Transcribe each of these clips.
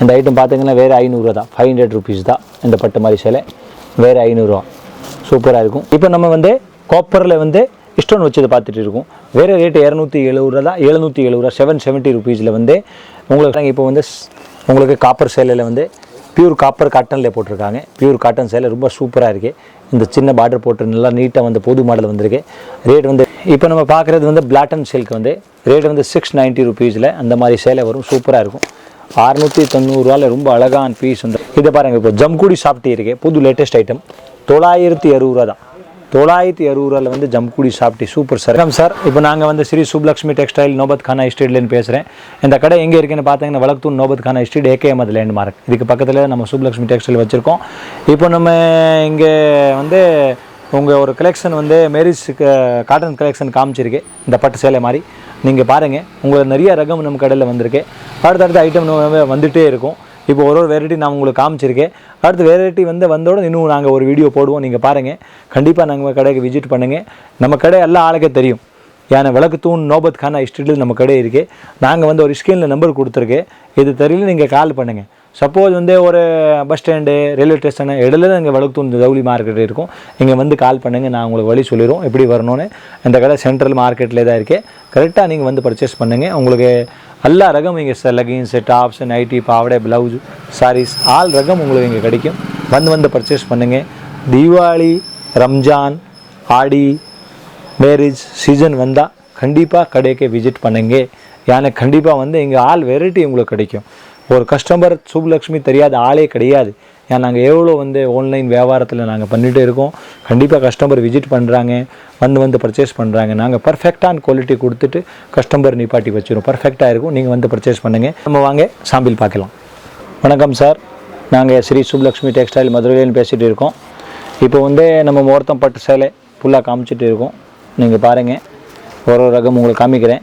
இந்த ஐட்டம் பார்த்தீங்கன்னா வேறு ஐநூறுரூவா தான். ஃபைவ் ஹண்ட்ரட் ருபீஸ் தான் இந்த பட்டு மாதிரி சேலை. வேறு ஐநூறுரூவா சூப்பராக இருக்கும். இப்போ நம்ம வந்து காப்பரில் வந்து ஸ்டோன் வச்சது பார்த்துட்டு இருக்கோம். வேறு ரேட்டு இரநூத்தி எழுபது ரூபா தான். எழுநூற்றி எழுபது ரூபா செவன் செவன்ட்டி ருபீஸில் வந்து உங்களுக்கு இப்போ வந்து உங்களுக்கு காப்பர் சேலையில் வந்து பியூர் காப்பர் காட்டனில் போட்டிருக்காங்க. பியூர் காட்டன் சேலை ரொம்ப சூப்பராக இருக்குது இந்த சின்ன பார்டர் போட்டு நல்லா நீட்டாக வந்து புது மாடல் வந்திருக்கு. ரேட் வந்து இப்போ நம்ம பார்க்குறது வந்து பிளாட்டன் சில்க் வந்து ரேட் வந்து சிக்ஸ் நைன்ட்டி ருபீஸில் அந்த மாதிரி சேலை வரும். சூப்பராக இருக்கும். அறுநூற்றி தொண்ணூறுரூவாவில் ரொம்ப அழகான பீஸ் வந்து இதை பாருங்கள் இப்போ ஜம்குடி சாப்பிட்டு இருக்கு புது லேட்டஸ்ட் ஐட்டம் தொள்ளாயிரத்தி அறுபது ரூபா தான் தொள்ளாயிரத்தி அறுபது ரூபாயில் வந்து ஜம்குடி சாப்பிட்டு சூப்பர் சார் வணக்கம் சார் இப்போ நாங்கள் வந்து ஸ்ரீ சுப்லக்ஷ்மி டெக்ஸ்டைல் நோபத் கானா எஸ்டேட்லேருந்து பேசுகிறேன் இந்த கடை எங்கே இருக்குன்னு பார்த்தீங்கன்னா வழக்குத்தூர் நோபத் கானா எஸ்டேட் ஏகே அது லேண்ட் மார்க் இதுக்கு பக்கத்தில் நம்ம சுப்லக்ஷ்மி டெக்ஸ்டைல் வச்சுருக்கோம். இப்போ நம்ம இங்கே வந்து உங்கள் ஒரு கலெக்ஷன் வந்து மேரிஸ் காட்டன் கலெக்ஷன் காமிச்சிருக்கு. இந்த பட்டு சேலை மாதிரி. நீங்கள் பாருங்கள் உங்களுக்கு நிறைய ரகம் நம்ம கடையில் வந்திருக்கு. அடுத்தடுத்த ஐட்டம் வந்துகிட்டே இருக்கும். இப்போ ஒரு ஒரு வெரைட்டி நான் உங்களுக்கு காமிச்சிருக்கேன். அடுத்து வெரைட்டி வந்து வந்தோட இன்னும் நாங்கள் ஒரு வீடியோ போடுவோம். நீங்கள் பாருங்கள் கண்டிப்பாக நாங்கள் கடைக்கு விசிட் பண்ணுங்கள் நம்ம கடை எல்லா ஆளுக்கே தெரியும். ஏன்னா விளக்கு தூண் நோபத் கானா ஸ்ட்ரீட்டில் நம்ம கடை இருக்குது நாங்கள் வந்து ஒரு ஸ்கிரீனில் நம்பர் கொடுத்துருக்கேன் இது தெரியல நீங்கள் கால் பண்ணுங்கள் சப்போஸ் வந்து ஒரு பஸ் ஸ்டாண்டு ரயில்வே ஸ்டேஷனு இடையில இங்கே விளக்கு தூண்டு ஜவுளி மார்க்கெட் இருக்கும். இங்கே வந்து கால் பண்ணுங்கள் நான் உங்களுக்கு வழி சொல்லிடுவோம் எப்படி வரணும்னு இந்த கடை சென்ட்ரல் மார்க்கெட்டில் தான் இருக்குது கரெக்டாக நீங்கள் வந்து பர்ச்சேஸ் பண்ணுங்கள் உங்களுக்கு எல்லா ரகம் இங்கே லெகின்ஸு டாப்ஸ் நைட்டி பாவடை ப்ளவுஸ் சாரீஸ் ஆல் ரகம் உங்களுக்கு இங்கே கிடைக்கும். வந்து வந்து பர்ச்சேஸ் பண்ணுங்கள் தீபாவளி ரம்ஜான் ஆடி மேரேஜ் சீசன் வந்தால் கண்டிப்பாக கடைக்கு விசிட் பண்ணுங்க. ஏன்னா கண்டிப்பாக வந்து இங்கே ஆல் வெரைட்டி உங்களுக்கு கிடைக்கும். ஒரு கஸ்டமர் சுப்லக்ஷ்மி தெரியாத ஆளே கிடையாது. ஏன்னா நாங்கள் எவ்வளோ வந்து ஆன்லைன் வியாபாரத்தில் நாங்கள் பண்ணிகிட்டே இருக்கோம். கண்டிப்பாக கஸ்டமர் விசிட் பண்ணுறாங்க வந்து வந்து பர்ச்சேஸ் பண்ணுறாங்க நாங்கள் பர்ஃபெக்டான குவாலிட்டி கொடுத்துட்டு கஸ்டமர் நிப்பாட்டி வச்சிரும் பர்ஃபெக்டாக இருக்கும். நீங்கள் வந்து பர்ச்சேஸ் பண்ணுங்கள் நம்ம வாங்க சாம்பிள் பார்க்கலாம். வணக்கம் சார் நாங்கள் ஸ்ரீ சுப்லக்ஷ்மி டெக்ஸ்டைல் மதுரையிலேருந்து பேசிகிட்டு இருக்கோம். இப்போ வந்து நம்ம முகூர்த்தம் பட்டு சேலை ஃபுல்லாக காமிச்சிட்டு இருக்கோம். நீங்கள் பாருங்கள் ஒரு ஒரு ரகம் உங்களுக்கு காமிக்கிறேன்.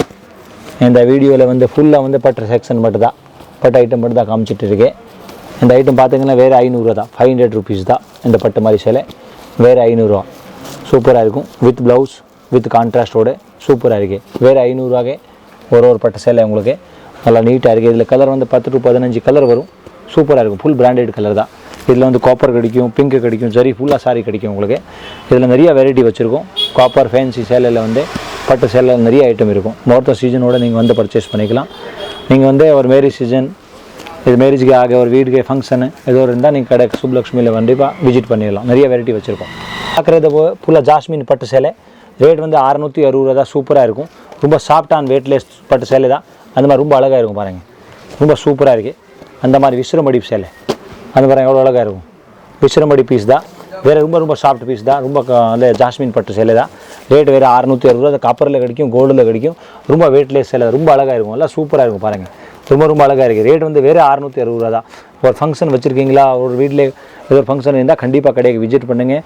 இந்த வீடியோவில் வந்து ஃபுல்லாக வந்து பட்டு செக்ஷன் மட்டும் தான் பட்டு ஐட்டம் மட்டும் தான் காமிச்சிட்டு இருக்கேன். இந்த ஐட்டம் பார்த்தீங்கன்னா வேறு ஐநூறுரூவா தான் ஃபைவ் ஹண்ட்ரட் ருபீஸ் தான் இந்த பட்டு மாதிரி சேலை. வேறு ஐநூறுரூவா சூப்பராக இருக்கும். வித் ப்ளவுஸ் வித் கான்ட்ராஸ்டோடு சூப்பராக இருக்கு. வேறு ஐநூறுரூவாக்கே ஒரு ஒரு பட்டு சேலை உங்களுக்கு. நல்லா நீட்டாக இருக்குது இதில் கலர் வந்து பத்து டு பதினஞ்சு கலர் வரும். சூப்பராக இருக்கும். ஃபுல் பிராண்டட் கலர் தான். இதில் வந்து காப்பர் கிடைக்கும் பிங்க் கிடைக்கும் சரி ஃபுல்லாக சாரி கிடைக்கும் உங்களுக்கு. இதில் நிறைய வெரைட்டி வச்சுருக்கோம். காப்பர் ஃபேன்சி சேலையில் வந்து பட்டு சேலையில் நிறைய ஐட்டம் இருக்கும். மொத்த சீசனோட நீங்கள் வந்து பர்ச்சேஸ் பண்ணிக்கலாம். நீங்கள் வந்து ஒரு மேரேஜ் சீசன் இது மேரேஜுக்கு ஆக ஒரு வீட்டுக்கு ஃபங்க்ஷனு ஏதோ இருந்தால் நீங்கள் கடை சுப்லக்ஷ்மியில் கண்டிப்பாக விசிட் பண்ணிடலாம். நிறைய வெரைட்டி வச்சுருக்கோம். பார்க்குறது ஃபுல்லாக ஜாஸ்மின் பட்டு சேலை. ரேட் வந்து அறநூற்றி அறுபது ரூபா தான் சூப்பராக இருக்கும். ரொம்ப சாஃப்டான் வெயிட்லெஸ் பட்டு சேலை தான். அந்த மாதிரி ரொம்ப அழகாக இருக்கும் பாருங்கள் ரொம்ப சூப்பராக இருக்குது அந்த மாதிரி விசிறமடி சேலை. அந்த மாதிரி எவ்வளோ அழகாக இருக்கும். விசிறமடி பீஸ் தான். வேறு ரொம்ப ரொம்ப சாஃப்ட் பீஸ் தான். ரொம்ப அந்த ஜாஸ்மின் பட்டு சேலை தான். ரேட் வேறு அறுநூற்றி அறுபது ரூபா காப்பரில் கிடைக்கும் கோல்டில் கிடைக்கும். ரொம்ப வெயிட்லெஸ் சேலை ரொம்ப அழகாக இருக்கும். எல்லாம் சூப்பராக இருக்கும் பாருங்கள் ரொம்ப ரொம்ப அழகாக இருக்குது ரேட் வந்து வேறு அறுநூற்றி அறுபது ரூபா தான். ஒரு ஃபங்க்ஷன் வச்சுருக்கீங்களா? ஒரு வீட்டில் ஏதோ ஒரு ஃபங்க்ஷன் இருந்தால் கண்டிப்பாக கடைக்கு விசிட் பண்ணுங்கள்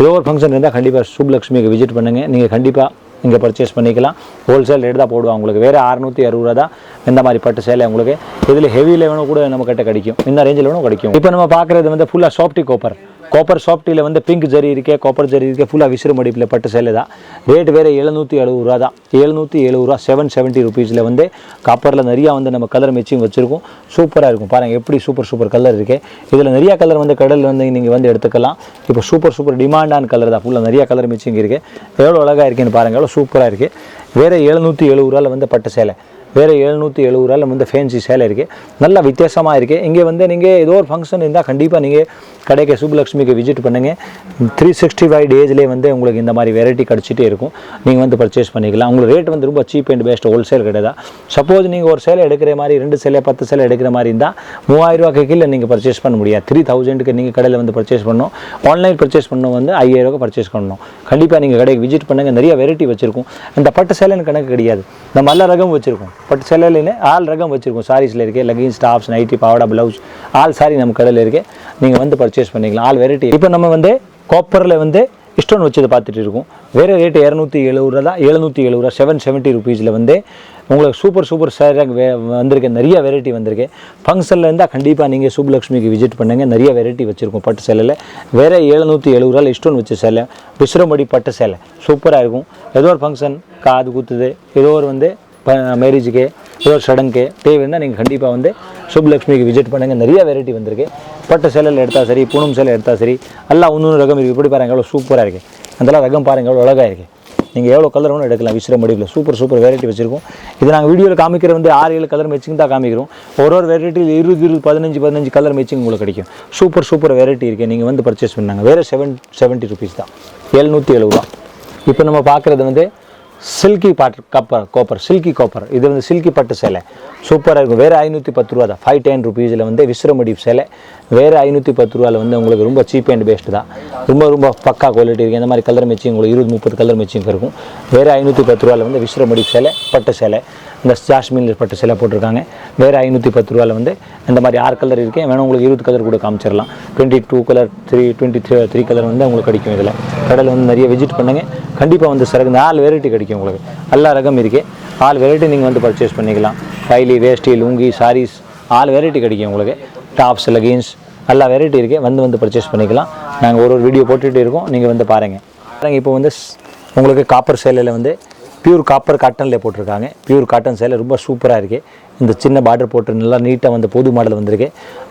ஏதோ ஒரு ஃபங்க்ஷன் இருந்தால் கண்டிப்பாக சுப்லக்ஷ்மிக்கு விசிட் பண்ணுங்கள் நீங்கள் கண்டிப்பாக இங்கே பர்ச்சேஸ் பண்ணிக்கலாம். ஹோல்சேல் ரேட் தான் போடுவாங்க உங்களுக்கு. வேறு அறுநூற்றி அறுபது ரூபா தான் இந்த மாதிரி பட்டு சேலை உங்களுக்கு. இதில் ஹெவியில் வேணும் கூட நம்ம கிட்ட கிடைக்கும். இந்த ரேஞ்சில் வேணும் கிடைக்கும். இப்போ நம்ம பார்க்குறது வந்து ஃபுல்லாக சாஃப்டி கோப்பர் கோப்பர் சாஃப்டியில் வந்து பிங்க் ஜரி இருக்கே காப்பர் ஜரி இருக்கே ஃபுல்லாக விசிறு மடிப்பில் பட்டு சேலை தான் ரேட் வேறு எழுநூற்றி எழுபது ரூபா தான் எழுநூற்றி எழுபது ரூபா செவன் செவன்ட்டி ருபீஸில் வந்து காப்பரில் நிறையா வந்து நம்ம கலர் மேட்சிங் வச்சுருக்கோம். சூப்பராக இருக்கும். பாருங்கள் எப்படி சூப்பர் சூப்பர் கலர் இருக்குது இதில் நிறையா கலர் வந்து கடலில் வந்து நீங்கள் வந்து எடுத்துக்கலாம். இப்போ சூப்பர் சூப்பர் டிமாண்டான கலர் தான். ஃபுல்லாக நிறையா கலர் மேட்சிங் இருக்குது எவ்வளோ அழகாக இருக்குன்னு பாருங்கள் எவ்வளோ சூப்பராக இருக்குது வேறு எழுநூற்றி எழுபது ரூபாவில் வந்து பட்டு சேலை. வேறு எழுநூற்றி எழுபது ரூபாயில் வந்து ஃபேன்சி சேலை இருக்குது நல்லா வித்தியாசமாக இருக்குது இங்கே வந்து நீங்கள் ஏதோ ஒரு ஃபங்க்ஷன் இருந்தால் கண்டிப்பாக நீங்கள் கடைக்கு சுப்புலக்ஷ்மிக்கு விசிட் பண்ணுங்கள் த்ரீ சிக்ஸ்டி ஃபைவ் டேஸ்லேயே வந்து உங்களுக்கு இந்த மாதிரி வெரைட்டி கிடச்சிட்டே இருக்கும். நீங்கள் வந்து பர்ச்சேஸ் பண்ணிக்கலாம். உங்களுக்கு ரேட் வந்து ரொம்ப சீப் அண்ட் பெஸ்ட் ஹோல்சேல் கிடையாது. சப்போஸ் நீங்கள் ஒரு சேலை எடுக்கிற மாதிரி ரெண்டு சேலை பத்து சேலை எடுக்கிற மாதிரி இருந்தால் மூவாயிரம் ரூபாய்க்கு கீழே நீங்கள் பர்ச்சேஸ் பண்ண முடியாது. த்ரீ தௌசண்ட்க்கு நீங்கள் கடையில் வந்து பர்ச்சேஸ் பண்ணணும். ஆன்லைன் பர்ச்சேஸ் பண்ணணும் வந்து ஐயாயிரம் பர்ச்சேஸ் பண்ணணும். கண்டிப்பாக நீங்கள் கடைக்கு விசிட் பண்ணுங்கள் நிறைய வெரைட்டி வச்சுருக்கோம். இந்த பட்டு சேலைன்னு கணக்கு கிடையாது. நம்ம எல்லா ரகம் வச்சுருக்கோம். பட்டு சேலையிலே ஆல் ரகம் வச்சுருக்கோம். சாரீஸில் இருக்குது லெகின்ஸ் டாப்ஸ் நைட்டி பாவாடா ப்ளவுஸ் ஆல் சாரி நம்ம கடையில் இருக்குது நீங்கள் வந்து பர்ச்சேஸ் பண்ணிக்கலாம். ஆல் வெரைட்டி இப்போ நம்ம வந்து காப்பரில் வந்து ஸ்டோன் வச்சு பார்த்துட்டு இருக்கோம். வேறு ரேட்டு இரநூத்தி எழுபது ரூபா தான். எழுநூற்றி எழுபது ரூபா செவன் செவன்ட்டி ருபீஸில் வந்து உங்களுக்கு சூப்பர் சூப்பர் சேராக வே வந்திருக்கு. நிறைய வெரைட்டி வந்திருக்கு. ஃபங்க்ஷனில் இருந்தால் கண்டிப்பாக நீங்கள் சுப்லக்ஷ்மிக்கு விசிட் பண்ணுங்கள் நிறைய வெரைட்டி வச்சுருக்கோம் பட்டு சேலையில். வேறு எழுநூற்றி எழுபது ரூபா ஸ்டோன் வச்ச சேலை. விசிறமடி பட்டு சேலை சூப்பராக இருக்கும். ஏதோ ஒரு ஃபங்க்ஷன் காது குத்துது. ஏதோ ஒரு வந்து மேரேஜுக்கு ஏதோ ஒரு சடங்குக்கு தேவை இருந்தால் நீங்கள் கண்டிப்பாக வந்து சுப்லக்ஷ்மிக்கு விசிட் பண்ணுங்கள் நிறைய வெரைட்டி வந்திருக்கு. பட்டு சேலையில் எடுத்தால் சரி புனம் சேலை எடுத்தால் சரி எல்லாம் ஒன்று ரகம் இருக்குது இப்படி பாருங்கள் எவ்வளோ சூப்பராக இருக்குது அதெல்லாம் ரகம் பாருங்கள் எவ்வளோ அழகாக இருக்குது நீங்கள் எவ்வளோ கலர் வேணும் எடுக்கலாம் விசிற முடிவில். சூப்பர் சூப்பர் வெரைட்டி வச்சுருக்கோம். இது நாங்கள் வீடியோவில் காமிக்கிற வந்து ஆறு ஏழு கலர் மேட்சிங் தான் காமிக்கிறோம். ஒரு ஒரு வெரைட்டியில் இருபது இருபது பதினஞ்சு பதினஞ்சு கலர் மேட்சிங் உங்களுக்கு கிடைக்கும். சூப்பர் சூப்பர் வெரைட்டி இருக்குது நீங்கள் வந்து பர்ச்சேஸ் பண்ணாங்க. வேறு செவன் செவன்ட்டி ருபீஸ் தான். எழுநூற்றி எழுபது ரூபா இப்போ நம்ம பார்க்குறது வந்து silky pot copper copper silky copper. இது வந்து சில்கி பட்டு சேலை. சூப்பராக இருக்கும். வேறு ஐநூற்றி பத்து ரூபா தான் ஃபைவ் டென் ருபீஸில் வந்து விஸ்ரமடி சேலை. வேறு ஐநூற்றி பத்து ரூபாவில் வந்து உங்களுக்கு ரொம்ப சீப் அண்ட் பெஸ்ட் தான். ரொம்ப ரொம்ப பக்கா குவாலிட்டி இருக்குது இந்த மாதிரி கலர் மேட்சிங் உங்களுக்கு இருபது முப்பது கலர் மேட்சிங் இருக்கும். வேறு ஐநூற்றி பத்து ரூபாவில் வந்து விஸ்ரமடி சேலை பட்டு சேலை. இந்த ஜாஸ்மின் பட்டு சிலை போட்டிருக்காங்க. வேறு ஐநூற்றி பத்து ரூபாவில் வந்து இந்த மாதிரி ஆறு கலர் இருக்கேன் வேணும் உங்களுக்கு இருபது கலர் கூட காமிச்சிடலாம். Twenty two colour three twenty three three colour வந்து உங்களுக்கு கிடைக்கும் இதில். கடையில் வந்து நிறைய விசிட் பண்ணுங்கள் கண்டிப்பாக வந்து சிறகு நாலு வெரைட்டி கிடைக்கும் உங்களுக்கு. எல்லா ரகம் இருக்குது ஆள் வெரைட்டி நீங்கள் வந்து பர்ச்சேஸ் பண்ணிக்கலாம். கைலி வேஷ்டி லுங்கி சாரீஸ் ஆள் வெரைட்டி கிடைக்கும் உங்களுக்கு. டாப்ஸ் லெகின்ஸ் எல்லா வெரைட்டி இருக்குது வந்து வந்து பர்ச்சேஸ் பண்ணிக்கலாம். நாங்கள் ஒரு ஒரு வீடியோ போட்டுகிட்டே இருக்கோம். நீங்கள் வந்து பாருங்கள் பாருங்க இப்போ வந்து உங்களுக்கு காப்பர் சேலையில் வந்து பியூர் காப்பர் காட்டனில் போட்டிருக்காங்க. பியூர் காட்டன் சேலை ரொம்ப சூப்பராக இருக்குது இந்த சின்ன பார்டர் போட்டு நல்லா நீட்டாக வந்து புது மாடல் வந்திருக்கு.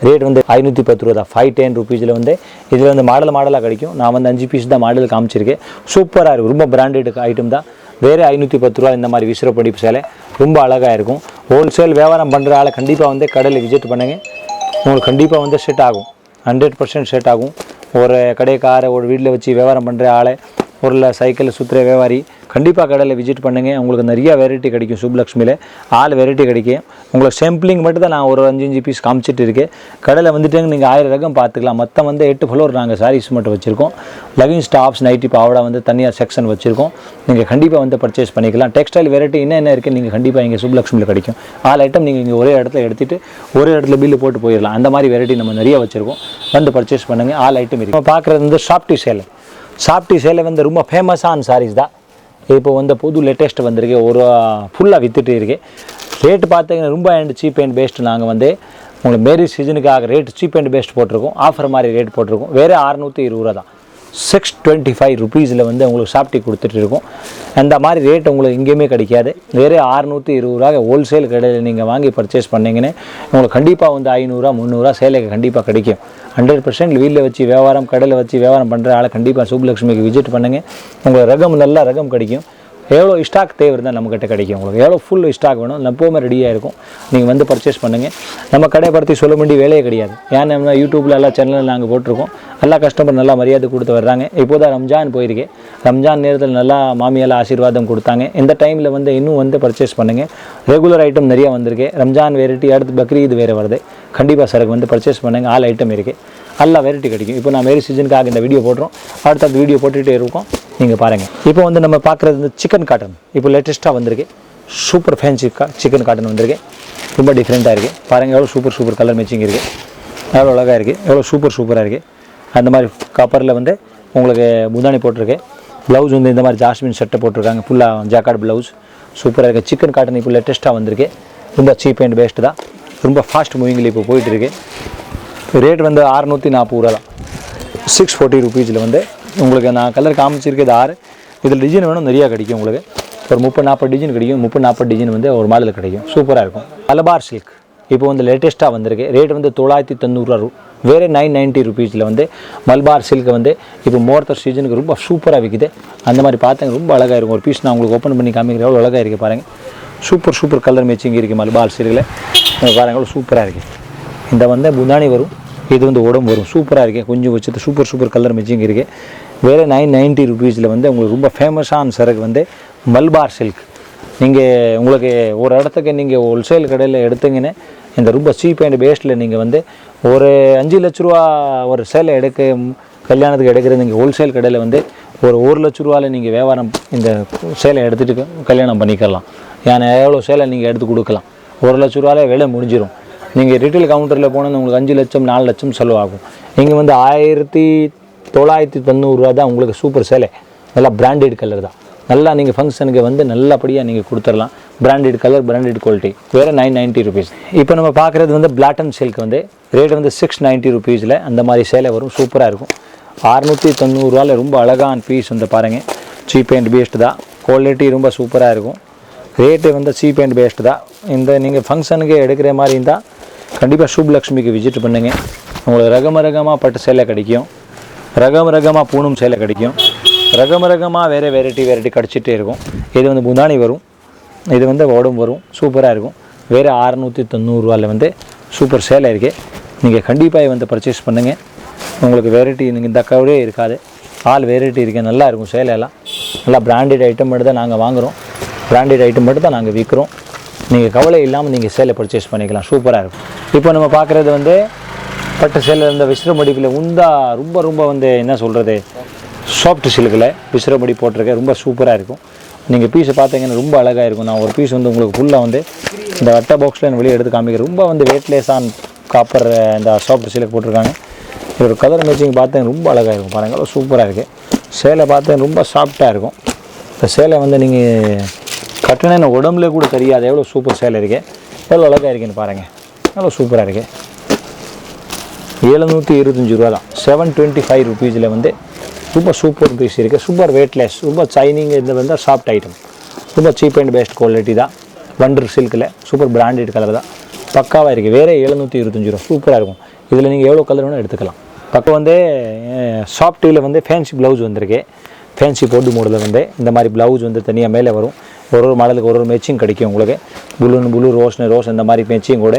ரேட் வந்து ஐநூற்றி பத்து ரூபா தான். ஃபைவ் டென் ருபீஸில் வந்து இதில் வந்து மாடல் மாடலாக கிடைக்கும். நான் வந்து அஞ்சு பீஸ் தான் மாடல் காமிச்சிருக்கேன். சூப்பராக இருக்கும் ரொம்ப பிராண்டட் ஐட்டம் தான். வேறு ஐநூற்றி பத்து ரூபா இந்த மாதிரி விசிறப்படி சேலை ரொம்ப அழகாக இருக்கும். ஹோல்சேல் வியாபாரம் பண்ணுற ஆளை கண்டிப்பாக வந்து கடையில் விசிட் பண்ணுங்க. உங்களுக்கு கண்டிப்பாக வந்து செட் ஆகும். ஹண்ட்ரட் பர்சன்ட் செட் ஆகும். ஒரு கடைக்கார ஒரு வீட்டில் வச்சு வியாபாரம் பண்ணுற ஆளை ஒரு சைக்கிளில் சுற்றுற வியாபாரி கண்டிப்பாக கடையில் விசிட் பண்ணுங்கள் உங்களுக்கு நிறைய வெரைட்டி கிடைக்கும் சுப்லக்ஷ்மியில் ஆள் வெரைட்டி கிடைக்கும். உங்களுக்கு சாம்பிளிங் மட்டும் தான் நான் ஒரு அஞ்சு அஞ்சு பீஸ் காமிச்சிட்டு இருக்கேன். கடையில் வந்துட்டு நீங்கள் ஆயிரம் ரகம் பார்த்துக்கலாம். மொத்தம் வந்து எட்டு ஃப்ளோர் நாங்கள் சாரீஸ் மட்டும் வச்சுருக்கோம். லகின்ஸ் ஸ்டாப்ஸ் நைட்டி பாவடா வந்து தனியாக செக்ஷன் வச்சுருக்கோம். நீங்கள் கண்டிப்பாக வந்து பர்ச்சேஸ் பண்ணிக்கலாம். டெக்ஸ்டைல் வெரைட்டி என்ன என்ன இருக்குது நீங்கள் கண்டிப்பாக இங்கே சுப்லக்ஷ்மியில் கிடைக்கும். ஆல் ஐட்டம் நீங்கள் இங்கே ஒரே இடத்துல எடுத்துகிட்டு ஒரே இடத்துல பில்லு போட்டு போயிடலாம். அந்த மாதிரி வெரைட்டி நம்ம நிறைய வச்சுருக்கோம். வந்து பர்ச்சேஸ் பண்ணுங்கள் ஆல் ஐட்டம் இருக்குது பார்க்குறது வந்து ஷாப்டி சேலை சாப்டி சேலை வந்து ரொம்ப ஃபேமஸான சாரீஸ் தான். இப்போ வந்து புது லேட்டஸ்ட் வந்திருக்கு. ஒரு ஃபுல்லாக வித்துட்டு இருக்கு. ரேட்டு பார்த்தீங்கன்னா ரொம்ப அண்ட் சீப் அண்ட் பெஸ்ட் நாங்கள் வந்து உங்களுக்கு மேரேஜ் சீசனுக்காக ரேட் சீப் அண்ட் பெஸ்ட் போட்டிருக்கோம். ஆஃபர் மாதிரி ரேட் போட்டிருக்கோம். வேறு அறநூற்றி இருபது ரூபா தான். சிக்ஸ் டுவெண்ட்டி ஃபைவ் ருபீஸில் வந்து உங்களுக்கு சாப்பிட்டி கொடுத்துட்டு இருக்கோம். அந்த மாதிரி ரேட் உங்களுக்கு எங்கேயுமே கிடைக்காது. வேறு அறுநூற்றி இருபது ரூபா ஹோல்சேல் கடையில் நீங்கள் வாங்கி பர்ச்சேஸ் பண்ணீங்கன்னு உங்களுக்கு கண்டிப்பாக வந்து ஐநூறுரூவா முந்நூறுரூவா சேலைக்கு கண்டிப்பாக கிடைக்கும். ஹண்ட்ரட் பர்சன்ட் வீட்டில் வச்சு வியாபாரம் கடையில் வச்சு வியாபாரம் பண்ணுற ஆளை கண்டிப்பாக சுப்லக்ஷ்மிக்கு விசிட் பண்ணுங்கள் உங்களுக்கு ரகம் நல்லா ரகம் கிடைக்கும். எவ்வளோ ஸ்டாக் தேவை இருந்தால் நம்மக்கிட்ட கிடைக்கும் உங்களுக்கு? எவ்வளோ ஃபுல் ஸ்டாக் வேணும்? எப்போவுமே ரெடியாக இருக்கும். நீங்கள் வந்து பர்ச்சேஸ் பண்ணுங்கள் நம்ம கடையை பற்றி சொல்ல வேண்டிய வேலையே கிடையாது. ஏன்னா நம்ம யூடியூப்பில் எல்லா சேனலில் நாங்கள் போட்டிருக்கோம். எல்லா கஸ்டமர் நல்லா மரியாதை கொடுத்து வர்றாங்க. இப்போ தான் ரம்ஜான் போயிருக்கேன் ரம்ஜான் நேரத்தில் நல்லா மாமியால் ஆசீர்வாதம் கொடுத்தாங்க. இந்த டைமில் வந்து இன்னும் வந்து பர்ச்சேஸ் பண்ணுங்கள் ரெகுலர் ஐட்டம் நிறையா வந்திருக்கு. ரம்ஜான் வெரைட்டி அடுத்து பக்ரீத் வேறு வருது. கண்டிப்பாக சரக்கு வந்து பர்ச்சேஸ் பண்ணுங்கள் ஆல் ஐட்டம் இருக்குது நல்லா வெரைட்டி கிடைக்கும். இப்போ நான் மேரி சீசனுக்காக இந்த வீடியோ போடுறோம். அடுத்த அந்த வீடியோ போட்டுகிட்டே இருக்கோம். நீங்கள் பாருங்கள் இப்போ வந்து நம்ம பார்க்குறது வந்து சிக்கன் காட்டன் இப்போ லேட்டஸ்ட்டாக வந்திருக்கு. சூப்பர் ஃபேன்சி கா சிக்கன் காட்டன் வந்திருக்கு. ரொம்ப டிஃப்ரெண்ட்டாக இருக்குது பாருங்கள் எவ்வளோ சூப்பர் சூப்பர் கலர் மேட்சிங் இருக்குது எவ்வளோ அழகாக இருக்குது எவ்வளோ சூப்பர் சூப்பராக இருக்குது அந்த மாதிரி கப்பரில் வந்து உங்களுக்கு முந்தானி போட்டிருக்கு. ப்ளவுஸ் வந்து இந்த மாதிரி ஜாஸ்மின் ஷர்ட்டை போட்டிருக்காங்க. ஃபுல்லாக ஜாக்கார்ட் ப்ளவுஸ் சூப்பராக இருக்குது சிக்கன் காட்டன் இப்போ லேட்டஸ்ட்டாக வந்திருக்கு. ரொம்ப சீப் அண்ட் பெஸ்ட் தான். ரொம்ப ஃபாஸ்ட் மூவிங்கில் இப்போ போயிட்டுருக்கு ரேட் வந்து அறநூற்றி நாற்பது ரூபா தான் சிக்ஸ் ஃபோர்ட்டி ருபீஸில் வந்து உங்களுக்கு நான் கலர் காமிச்சிருக்கிறது ஆறு. இதில் டிசைன் வேணும் நிறையா கிடைக்கும் உங்களுக்கு. ஒரு முப்பது நாற்பது டிசைன் கிடைக்கும். முப்பது நாற்பது டிசைன் வந்து ஒரு மாடலில் கிடைக்கும். சூப்பராக இருக்கும். மலபார் சில்க் இப்போ வந்து லேட்டஸ்ட்டாக வந்திருக்கு. ரேட் வந்து தொள்ளாயிரத்தி தொண்ணூறுரூவா ரூ வேறு நைன் நைன்ட்டி ருபீஸில் வந்து மல்பார் சில்க் வந்து இப்போ மோர்த்தர் சீசனுக்கு ரொம்ப சூப்பராக விற்குது அந்த மாதிரி பார்த்தாங்க ரொம்ப அழகாக இருக்கும். ஒரு பீஸ் நான் உங்களுக்கு ஓப்பன் பண்ணி காமிக்கிற எவ்வளோ அழகாக இருக்குது பாருங்கள் சூப்பர் சூப்பர் கலர் மேட்சிங் இருக்குது மல்பார் சில்கில் பாருங்கள் எவ்வளோ சூப்பராக இருக்குது இந்த வந்து புந்தானி வரும். இது வந்து உடம்பு வரும். சூப்பராக இருக்குது கொஞ்சம் வச்சது சூப்பர் சூப்பர் கலர் மிச்சிங் இருக்குது வேறு நைன் நைன்ட்டி ருபீஸில் வந்து உங்களுக்கு ரொம்ப ஃபேமஸான சரக்கு வந்து மல்பார் சில்க் நீங்கள் உங்களுக்கு ஒரு இடத்துக்கு நீங்கள் ஹோல்சேல் கடையில் எடுத்தீங்கன்னு இந்த ரொம்ப சீப் அண்ட் பேஸ்டில் நீங்கள் வந்து ஒரு அஞ்சு லட்ச ரூபா ஒரு சேலை எடுக்க கல்யாணத்துக்கு எடுக்கிறது நீங்கள் ஹோல்சேல் கடையில் வந்து ஒரு ஒரு லட்ச ரூபாவில் நீங்கள் வியாபாரம் இந்த சேலை எடுத்துகிட்டு கல்யாணம் பண்ணிக்கலாம். ஏன்னா எவ்வளோ சேலை நீங்கள் எடுத்து கொடுக்கலாம். ஒரு லட்ச ரூபாவில் விலை முடிஞ்சிடும் நீங்கள் ரிட்டைல் கவுண்டரில் போனால் உங்களுக்கு அஞ்சு லட்சம் நாலு லட்சம் செலவாகும் இங்கே வந்து ஆயிரத்தி தொள்ளாயிரத்தி தொண்ணூறுரூவா தான் உங்களுக்கு சூப்பர் சேலை. நல்லா பிராண்டட் கலர் தான். நல்லா நீங்கள் ஃபங்க்ஷனுக்கு வந்து நல்லபடியாக நீங்கள் கொடுத்துடலாம். பிராண்டட் கலர் பிராண்டட் குவாலிட்டி வேறு நைன் நைன்ட்டி ருபீஸ் இப்போ நம்ம பார்க்குறது வந்து பிளாட்டன் சில்க் வந்து ரேட் வந்து சிக்ஸ் நைன்ட்டி ருபீஸில் அந்த மாதிரி சேலை வரும் சூப்பராக இருக்கும். அறுநூற்றி தொண்ணூறுரூவாவில் ரொம்ப அழகான பீஸ் வந்து பாருங்கள் சீப் அண்ட் பேஸ்ட் தான். குவாலிட்டி ரொம்ப சூப்பராக இருக்கும். ரேட்டு வந்து சீப் அண்ட் பேஸ்ட் தான். இந்த நீங்கள் ஃபங்க்ஷனுக்கு எடுக்கிற மாதிரி இருந்தால் கண்டிப்பாக சுப்லக்ஷ்மிக்கு விசிட் பண்ணுங்கள் உங்களுக்கு ரகம ரகமாக பட்டு சேலை கிடைக்கும். ரகம் ரகமாக பூணும் சேலை கிடைக்கும். ரகம் ரகமாக வேறு வெரைட்டி வெரைட்டி கிடச்சிட்டே இருக்கும். இது வந்து முந்தானி வரும். இது வந்து உடம்பு வரும். சூப்பராக இருக்கும். வேறு அறநூற்றி தொண்ணூறுரூவாவில் வந்து சூப்பர் சேலை இருக்குது நீங்கள் கண்டிப்பாக வந்து பர்ச்சேஸ் பண்ணுங்கள் உங்களுக்கு வெரைட்டி நீங்கள் தக்கவே இருக்காது. ஆல் வெரைட்டி இருக்குது நல்லா இருக்கும் சேலையெல்லாம். நல்லா பிராண்டட் ஐட்டம் மட்டும் தான் நாங்கள் வாங்குகிறோம் பிராண்டட் ஐட்டம் மட்டும் தான் நாங்கள் விற்கிறோம். நீங்கள் கவலை இல்லாமல் நீங்கள் சேலை பர்ச்சேஸ் பண்ணிக்கலாம். சூப்பராக இருக்கும். இப்போ நம்ம பார்க்குறது வந்து பட்டு சேலை இருந்த விசிறமடிப்பில் உந்தா ரொம்ப ரொம்ப வந்து என்ன சொல்கிறது சாஃப்ட் சில்கில் விசிறமடி போட்டிருக்கேன் ரொம்ப சூப்பராக இருக்கும். நீங்கள் பீஸை பார்த்தீங்கன்னா ரொம்ப அழகாக இருக்கும். நான் ஒரு பீஸ் வந்து உங்களுக்கு ஃபுல்லாக வந்து இந்த வட்ட பாக்ஸில் வெளியே எடுத்து காமிக்கிறேன். ரொம்ப வந்து வெயிட்லெஸ்ஸான் காப்பர் இந்த சாஃப்ட் சில்க் போட்டிருக்காங்க. இதோட கலர் மேட்சிங் பார்த்தீங்கன்னா ரொம்ப அழகாக இருக்கும். பாருங்கள் சூப்பராக இருக்குது சேலை பார்த்தீங்கன்னா ரொம்ப சாஃப்டாக இருக்கும். இந்த சேலை வந்து நீங்கள் கட்டுனா என்ன உடம்புல கூட தெரியாது எவ்வளோ சூப்பர் சேலை இருக்குது எவ்வளோ அழகாக இருக்குன்னு பாருங்கள் எவ்வளோ சூப்பராக இருக்குது எழுநூற்றி இருபத்தஞ்சி ரூபா தான். செவன் டுவெண்ட்டி ஃபைவ் ருபீஸில் வந்து ரொம்ப சூப்பர் பீஸ் இருக்குது சூப்பர் வெயிட்லெஸ் ரொம்ப சைனிங் இந்த வந்து சாஃப்ட் ஐட்டம் ரொம்ப சீப் அண்ட் பெஸ்ட் குவாலிட்டி தான். வண்டர் சில்கில் சூப்பர் பிராண்டட் கலர் தான். பக்காவாக இருக்குது வேறு எழுநூற்றி இருபத்தஞ்சி ரூபா. சூப்பராக இருக்கும். இதில் நீங்கள் எவ்வளோ கலர் வேணும் எடுத்துக்கலாம். பக்கம் வந்து சாஃப்டியில் வந்து ஃபேன்சி ப்ளவுஸ் வந்திருக்கு. ஃபேன்சி போட்டு மூடில் வந்து இந்த மாதிரி ப்ளவுஸ் வந்து தனியாக மேலே வரும். ஒரு ஒரு மாடலுக்கு ஒரு ஒரு மேட்சிங் கிடைக்கும் உங்களுக்கு. புளுன்னு புளு ரோஸ்னு ரோஸ் இந்த மாதிரி மேட்சிங் கூட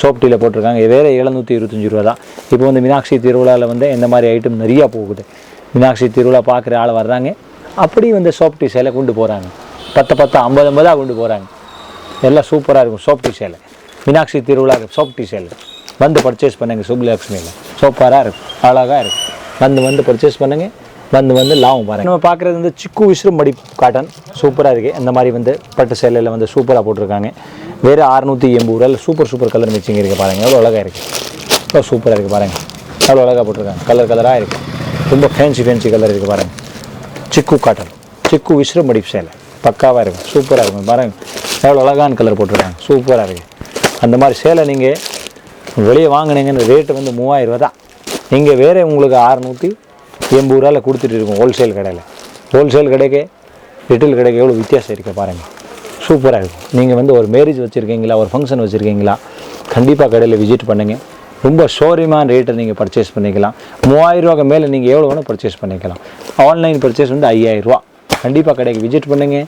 சோப்டியில் போட்டிருக்காங்க. வேறு எழுநூற்றி இருபத்தஞ்சி ரூபா தான். இப்போ வந்து மீனாட்சி திருவிழாவில் வந்து இந்த மாதிரி ஐட்டம் நிறையா போகுது. மீனாட்சி திருவிழா பார்க்குற ஆள் வர்றாங்க. அப்படி வந்து சோப்டி சேலை கொண்டு போகிறாங்க பத்து பத்து ஐம்பது ஐம்பதாக கொண்டு போகிறாங்க எல்லாம் சூப்பராக இருக்கும் சோப்டி சேலை. மீனாட்சி திருவிழா சோப்டி சேலை. வந்து பர்ச்சேஸ் பண்ணுங்க சுப்லக்ஷ்மியில் சூப்பராக இருக்கும். அழகாக இருக்கும். வந்து வந்து பர்ச்சேஸ் பண்ணுங்கள் வந்து வந்து லாபம் பாருங்க. நம்ம பார்க்குறது வந்து சிக்கு விசிறு மடி காட்டன் சூப்பராக இருக்குது இந்த மாதிரி வந்து பட்டு சேலையில் வந்து சூப்பராக போட்டிருக்காங்க. வேறு அறுநூற்றி எண்பது ரூபாயில் சூப்பர் சூப்பர் கலர் மிச்சிங் இருக்குது பாருங்கள் எவ்வளோ அழகாக இருக்குது எவ்வளோ சூப்பராக இருக்குது பாருங்கள் எவ்வளோ அழகாக போட்டிருக்காங்க. கலர் கலராக இருக்குது ரொம்ப ஃபேன்சி ஃபேன்சி கலர் இருக்குது பாருங்கள் சிக்கு காட்டன் சிக்கு விசிறு மடி சேலை. பக்காவாக இருக்கும் சூப்பராக இருக்கும் பாருங்கள் எவ்வளோ அழகான கலர் போட்டிருக்காங்க. சூப்பராக இருக்குது அந்த மாதிரி சேலை நீங்கள் வெளியே வாங்கினீங்கன்னு ரேட்டு வந்து மூவாயிரம் ரூபா தான். நீங்கள் வேறு உங்களுக்கு அறுநூற்றி எண்பது ரூபாயில் கொடுத்துட்டு இருக்கும் ஹோல்சேல் கடையில். ஹோல்சேல் கடைக்கு ரிட்டைல் கடைக்கு எவ்வளோ வித்தியாசம் இருக்குது பாருங்கள் சூப்பராக இருக்கும் நீங்கள் வந்து ஒரு மேரேஜ் வச்சுருக்கீங்களா ஒரு ஃபங்க்ஷன் வச்சுருக்கீங்களா கண்டிப்பாக கடையில் விசிட் பண்ணுங்கள் ரொம்ப ஷோரியமான ரேட்டை நீங்கள் பர்ச்சேஸ் பண்ணிக்கலாம். மூவாயிரரூவாக்கு மேலே நீங்கள் எவ்வளோ வேணும் பர்ச்சேஸ் பண்ணிக்கலாம். ஆன்லைன் பர்ச்சேஸ் வந்து ஐயாயிரரூவா கண்டிப்பாக கடைக்கு விசிட் பண்ணுங்கள்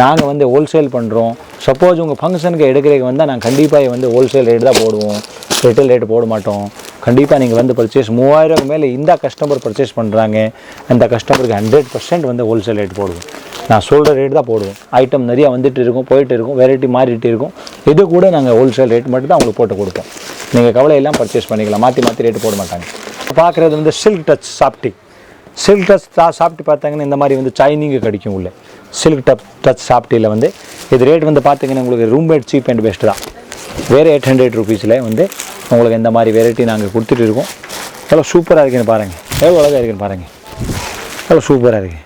நாங்கள் வந்து ஹோல்சேல் பண்ணுறோம் சப்போஸ் உங்கள் ஃபங்க்ஷனுக்கு எடுக்கிறதுக்கு வந்தால் நாங்கள் கண்டிப்பாக வந்து ஹோல்சேல் ரேட் தான் போடுவோம். ரிட்டேல் ரேட் போட மாட்டோம். கண்டிப்பாக நீங்கள் வந்து பர்ச்சேஸ் மூவாயிரம் மேலே இந்த கஸ்டமர் பர்ச்சேஸ் பண்ணுறாங்க அந்த கஸ்டமருக்கு ஹண்ட்ரட் பர்சன்ட் வந்து ஹோல்சேல் ரேட் போடுவோம். நான் சொல்கிற ரேட் தான் போடுவோம். ஐட்டம் நிறையா வந்துட்டு இருக்கும் போயிட்டு இருக்கும் வெரைட்டி மாறிட்டு இருக்கும். இது கூட நாங்கள் ஹோல்சேல் ரேட் மட்டும் தான் உங்களுக்கு போட்டு கொடுப்போம். நீங்கள் கவலை எல்லாம் பர்ச்சேஸ் பண்ணிக்கலாம். மாற்றி மாற்றி ரேட் போட மாட்டாங்க. பார்க்குறது வந்து சில்க் டச் சாப்பிட்டி சில்க் டச் சாப்பிட்டு பார்த்தாங்கன்னா இந்த மாதிரி வந்து சைனிங்கு கிடைக்கும் உள்ளே. சில்க் டப் டச் சாப்பிட்டியில் வந்து இது ரேட் வந்து பார்த்தீங்கன்னா உங்களுக்கு ரூம்மேட் சீப் அண்ட் பெஸ்ட் தான். வேறு எயிட் ஹண்ட்ரட் ருபீஸில் வந்து உங்களுக்கு இந்த மாதிரி வெரைட்டி நாங்கள் கொடுத்துட்டு இருக்கோம். எவ்வளோ சூப்பராக இருக்குன்னு பாருங்கள் எவ்வளோ அழகாக இருக்குன்னு பாருங்கள் எவ்வளோ சூப்பராக இருக்குது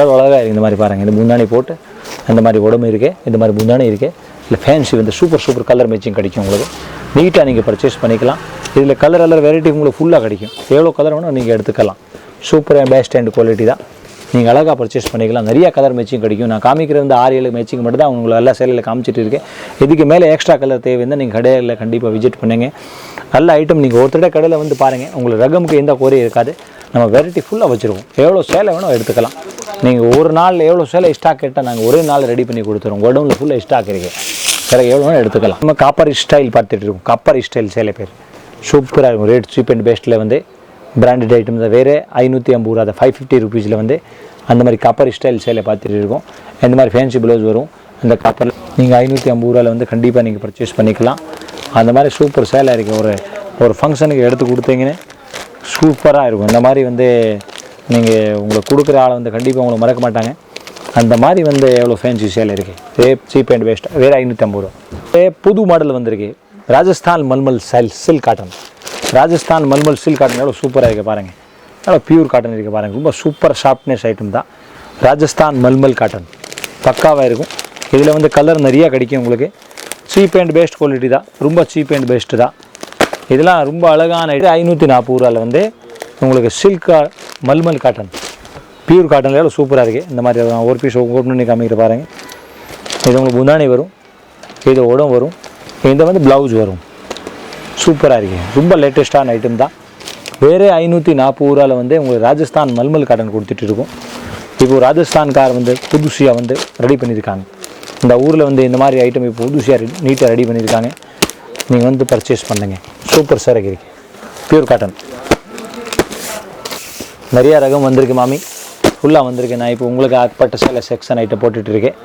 எவ்வளோ அழகாக இருக்குது இந்த மாதிரி பாருங்கள் இந்த முந்தானி போட்டு இந்த மாதிரி உடம்பு இருக்குது இந்த மாதிரி முந்தானி இருக்குது இல்லை ஃபேன்சி வந்து சூப்பர் சூப்பர் கலர் மேட்சிங் கிடைக்கும் உங்களுக்கு. நீட்டாக நீங்கள் பர்ச்சேஸ் பண்ணிக்கலாம். இதில் கலர் கலர் வெரைட்டி உங்களுக்கு ஃபுல்லாக கிடைக்கும். எவ்வளோ கலர் வேணும் நீங்கள் எடுத்துக்கலாம். சூப்பர் பெஸ்ட் அண்ட் குவாலிட்டி தான் நீங்கள் அழகாக பர்ச்சேஸ் பண்ணிக்கலாம். நிறைய கலர் மேட்சிங் கிடைக்கும். நான் காமிக்கிறது வந்து ஆறு ஏழு மேட்சிங் மட்டும் தான் உங்களுக்கு எல்லா சேலையில் காமிச்சிட்டு இருக்கேன். இதுக்கு மேலே எக்ஸ்ட்ரா கலர் தேவைன்னா நீங்கள் கடையில் கண்டிப்பாக விசிட் பண்ணுங்கள் நல்ல ஐட்டம் நீங்கள் ஒருத்தட கடையில் வந்து பாருங்கள் உங்களுக்கு ரகமுக்கு எந்த குறையும் இருக்காது. நம்ம வெரைட்டி ஃபுல்லாக வச்சுருவோம். எவ்வளோ சேலை வேணும் எடுத்துக்கலாம். நீங்கள் ஒரு நாள் எவ்வளோ சேலை ஸ்டாக் கேட்டால் நாங்கள் ஒரே நாள் ரெடி பண்ணி கொடுத்துருவோம். உடம்புல ஃபுல்லாக ஸ்டாக் இருக்குது வேறு எவ்வளோ வேணும் எடுத்துக்கலாம். நம்ம காப்பர் ஸ்டைல் பார்த்துட்டு இருக்கோம். காப்பர் ஸ்டைல் சேலை பேர். சூப்பராக இருக்கும். ரேட் சீப் அண்ட் பெஸ்ட்டில் வந்து பிராண்டட் ஐட்டம் தான் வேறு. ஐநூற்றி ஐம்பது ரூபா ஃபைவ் ஃபிஃப்டி ருபீஸில் வந்து அந்த மாதிரி காப்பர் ஸ்டைல் சேலை பார்த்துட்டு இருக்கோம். இந்த மாதிரி ஃபேன்சி ப்ளவுஸ் வரும். அந்த காப்பர் நீங்கள் ஐநூற்றி ஐம்பது ரூபாவில் வந்து கண்டிப்பாக நீங்கள் பர்ச்சேஸ் பண்ணிக்கலாம். அந்த மாதிரி சூப்பர் சேலை இருக்குது ஒரு ஒரு ஃபங்க்ஷனுக்கு எடுத்து கொடுத்தீங்கன்னு சூப்பராக இருக்கும். இந்த மாதிரி வந்து நீங்கள் உங்களுக்கு கொடுக்குற ஆளை வந்து கண்டிப்பாக உங்களை மறக்க மாட்டாங்க. அந்த மாதிரி வந்து எவ்வளோ ஃபேன்சி சேலை இருக்குது ரே சீப் அண்ட் வேஸ்ட்டாக வேறு ஐநூற்றம்பது ரூபா புது மாடல் வந்திருக்கு. Rajasthan mulmul சைல் silk cotton Rajasthan mulmul silk cotton எவ்வளோ சூப்பராக இருக்குது பாருங்கள் எவ்வளோ பியூர் காட்டன் இருக்குது பாருங்கள் ரொம்ப சூப்பர் ஷார்ப்னஸ் ஐட்டம் தான். ராஜஸ்தான் மல்மல் காட்டன் பக்காவாக இருக்கும். இதில் வந்து கலர் நிறையா கிடைக்கும் உங்களுக்கு. சீப் அண்ட் பெஸ்ட் குவாலிட்டி தான். ரொம்ப சீப் அண்ட் பெஸ்ட்டு தான். இதெல்லாம் ரொம்ப அழகான இது. ஐநூற்றி நாற்பது ரூபாவில் வந்து உங்களுக்கு சில்க் மல்மல் காட்டன் பியூர் காட்டனில் எவ்வளோ சூப்பராக இருக்குது இந்த மாதிரி நான் ஒரு பீஸ் ஓப்பன் பண்ணி காமிக்கிற பாருங்கள் இது உங்களுக்கு முந்தானி வரும். இது உடம் வரும். இது வந்து ப்ளவுஸ் வரும். சூப்பராக இருக்குது ரொம்ப லேட்டஸ்ட்டான ஐட்டம் தான். வேறு ஐநூற்றி நாற்பது ரூபாவில் வந்து உங்களுக்கு ராஜஸ்தான் மல்மல் காட்டன் கொடுத்துட்டு இருக்கும். ராஜஸ்தான் ராஜஸ்தான்கார் வந்து புதுசியாக வந்து ரெடி பண்ணியிருக்காங்க. இந்த ஊரில் வந்து இந்த மாதிரி ஐட்டம் இப்போ புதுசியாக நீட்டாக ரெடி பண்ணியிருக்காங்க. நீங்கள் வந்து பர்ச்சேஸ் பண்ணுங்கள் சூப்பர் சரக்கு இருக்கு. பியூர் காட்டன் நிறையா ரகம் வந்திருக்கு மாமி. ஃபுல்லாக வந்திருக்கு. நான் இப்போ உங்களுக்கு ஆட்பட்ட சில செக்ஷன் ஐட்டம் போட்டுட்ருக்கேன்